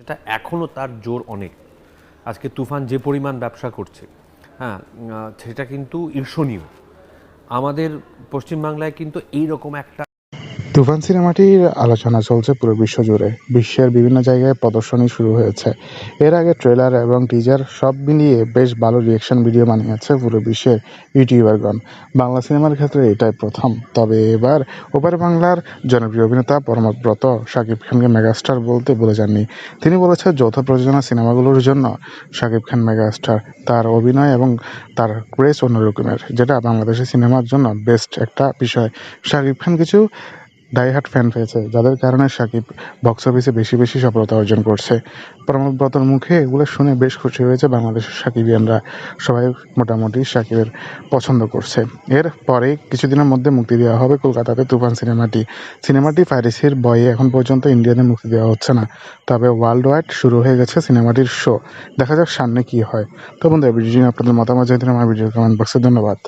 সেটা এখনও তার জোর অনেক। আজকে তুফান যে পরিমাণ ব্যবসা করছে হ্যাঁ সেটা কিন্তু ঈর্ষণীয়। আমাদের পশ্চিমবাংলায় কিন্তু এই রকম একটা তুফান সিনেমাটির আলোচনা চলছে পুরো বিশ্ব জুড়ে। বিশ্বের বিভিন্ন জায়গায় প্রদর্শনী শুরু হয়েছে। এর আগে ট্রেলার এবং টিজার সব মিলিয়ে বেশ ভালো রিয়েকশন ভিডিও বানিয়েছে পুরো বিশ্বের ইউটিউবারগণ। বাংলা সিনেমার ক্ষেত্রে এটাই প্রথম। তবে এবার ওপার বাংলার জনপ্রিয় অভিনেতা পরমব্রত শাকিব খানকে মেগাস্টার বলতে বলে যাননি। তিনি বলেছেন, যৌথ প্রযোজনা সিনেমাগুলোর জন্য শাকিব খান মেগাস্টার তার অভিনয় এবং তার ক্রেজ অন্যরকমের যেটা বাংলাদেশের সিনেমার জন্য বেস্ট একটা বিষয়। শাকিব খান কিছু ডাইহার্ট ফ্যান পেয়েছে যাদের কারণে সাকিব বক্স অফিসে বেশি বেশি সফলতা অর্জন করছে। প্রমোদব্রতর মুখে এগুলো শুনে বেশ খুশি হয়েছে বাংলাদেশের সাকিবিয়ানরা। সবাই মোটামুটি সাকিবের পছন্দ করছে। এর পরে কিছুদিনের মধ্যে মুক্তি দেওয়া হবে কলকাতাতে তুফান সিনেমাটি। সিনেমাটি পাইরেসির বয়ে এখন পর্যন্ত ইন্ডিয়াতে মুক্তি দেওয়া হচ্ছে না। তবে ওয়ার্ল্ড ওয়াইড শুরু হয়ে গেছে সিনেমাটির শো দেখা যাক সামনে কি হয়। তো বন্ধুরা ভিডিওটি নিয়ে আপনাদের মতামত জানাতে আমার ভিডিও কমেন্ট বক্সে ধন্যবাদ।